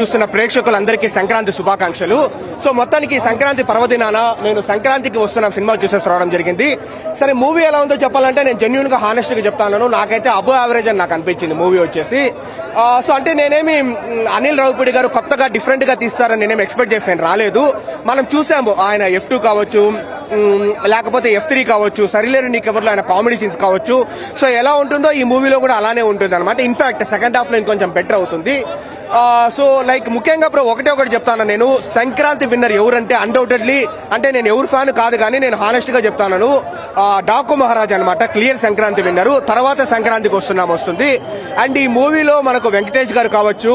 చూస్తున్న ప్రేక్షకులందరికీ సంక్రాంతి శుభాకాంక్షలు. సో మొత్తానికి సంక్రాంతి పర్వదినాన నేను సంక్రాంతికి వస్తున్న సినిమా చూసేసి రావడం జరిగింది. సరే మూవీ ఎలా ఉందో చెప్పాలంటే నేను జెన్యున్గా హానెస్ట్గా చెప్తాను నాకైతే అబో యావరేజ్ అని నాకు అనిపించింది మూవీ వచ్చేసి. సో అంటే నేనేమి అనిల్ రావుపూడి గారు కొత్తగా డిఫరెంట్గా తీస్తారని నేనేమి ఎక్స్పెక్ట్ చేశాను రాలేదు. మనం చూసాము ఆయన ఎఫ్ టూ కావచ్చు లేకపోతే ఎఫ్ త్రీ కావచ్చు సరిలేరు నీకెవర్లో ఆయన కామెడీ సీన్స్ కావచ్చు. సో ఎలా ఉంటుందో ఈ మూవీలో కూడా అలానే ఉంటుంది అనమాట ఇన్ఫాక్ట్ సెకండ్ హాఫ్లో ఇంకొంచెం బెటర్ అవుతుంది. సో లైక్ ముఖ్యంగా ఇప్పుడు ఒకటే ఒకటి చెప్తాను నేను. సంక్రాంతి విన్నర్ ఎవరంటే అన్డౌటెడ్లీ అంటే నేను ఎవరు ఫ్యాన్ కాదు కానీ నేను హానెస్ట్గా చెప్తాను. డాకు మహారాజ్ అనమాట క్లియర్ సంక్రాంతి విన్నర్ తర్వాత సంక్రాంతికి వస్తున్నాం వస్తుంది. అండ్ ఈ మూవీలో మనకు వెంకటేష్ గారు కావచ్చు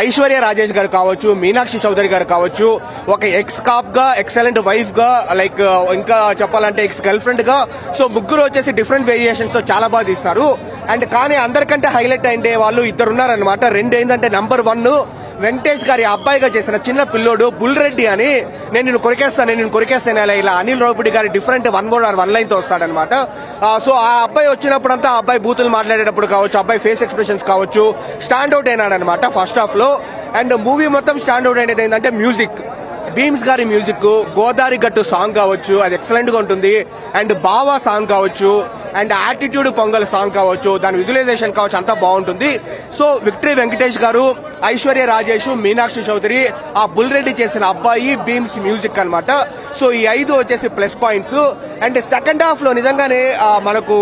ఐశ్వర్య రాజేష్ గారు కావచ్చు మీనాక్షి చౌదరి గారు కావచ్చు ఒక ఎక్స్ కాప్గా ఎక్సలెంట్ వైఫ్గా లైక్ ఇంకా చెప్పాలంటే ఎక్స్ గర్ల్ ఫ్రెండ్గా సో ముగ్గురు వచ్చేసి డిఫరెంట్ వేరియేషన్స్తో చాలా బాగా తీస్తారు. అండ్ కానీ అందరికంటే హైలైట్ అయిండే వాళ్ళు ఇద్దరు ఉన్నారనమాట రెండు ఏంటంటే నంబర్ వన్ వెంకటేష్ గారి అబ్బాయిగా చేసిన చిన్న పిల్లోడు బుల్ రెడ్డి అని నేను నిన్ను కొరికేస్తాను నేను కొరికేస్తాను ఇలా ఇలా. అనిల్ రావుపూడి గారి different one word or one లైన్తో వస్తాడనమాట సో ఆ అబ్బాయి వచ్చినప్పుడంతా ఆ అబ్బాయి బూతులు మాట్లాడేటప్పుడు కావచ్చు అబ్బాయి ఫేస్ ఎక్స్ప్రెషన్స్ కావచ్చు స్టాండ్ అవుట్ అయినాడనమాట ఫస్ట్ హాఫ్లో అండ్ మూవీ మొత్తం స్టాండ్ అవుట్ అయినది ఏంటంటే మ్యూజిక్. భీమ్స్ గారి మ్యూజిక్ గోదావరి గట్టు సాంగ్ కావచ్చు అది ఎక్సలెంట్గా ఉంటుంది. అండ్ బావా సాంగ్ కావచ్చు అండ్ యాటిట్యూడ్ పొంగల్ సాంగ్ కావచ్చు దాని విజువలైజేషన్ కావచ్చు అంతా బాగుంటుంది. సో విక్టరీ వెంకటేష్ గారు ఐశ్వర్య రాజేష్ మీనాక్షి చౌదరి ఆ బుల్ రెడ్డి చేసిన అబ్బాయి భీమ్స్ మ్యూజిక్ అన్నమాట. సో ఈ ఐదు వచ్చేసి ప్లస్ పాయింట్స్. అండ్ సెకండ్ హాఫ్లో నిజంగానే మనకు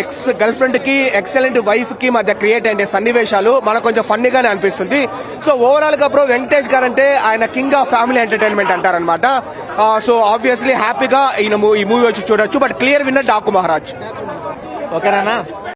ఎక్స్ గర్ల్ ఫ్రెండ్కి ఎక్సలెంట్ వైఫ్కి మధ్య క్రియేట్ అయ్యే సన్నివేశాలు మనకు కొంచెం ఫన్నీగానే అనిపిస్తుంది. సో ఓవరాల్గా బ్రో వెంకటేష్ గారు అంటే ఆయన కింగ్ ఆఫ్ ఫ్యామిలీ ఎంటర్టైన్మెంట్ అంటారనమాట సో ఆబ్వియస్లీ హ్యాపీగా ఈయన ఈ మూవీ వచ్చి చూడొచ్చు but clear winner Daaku Maharaj. ఓకేనా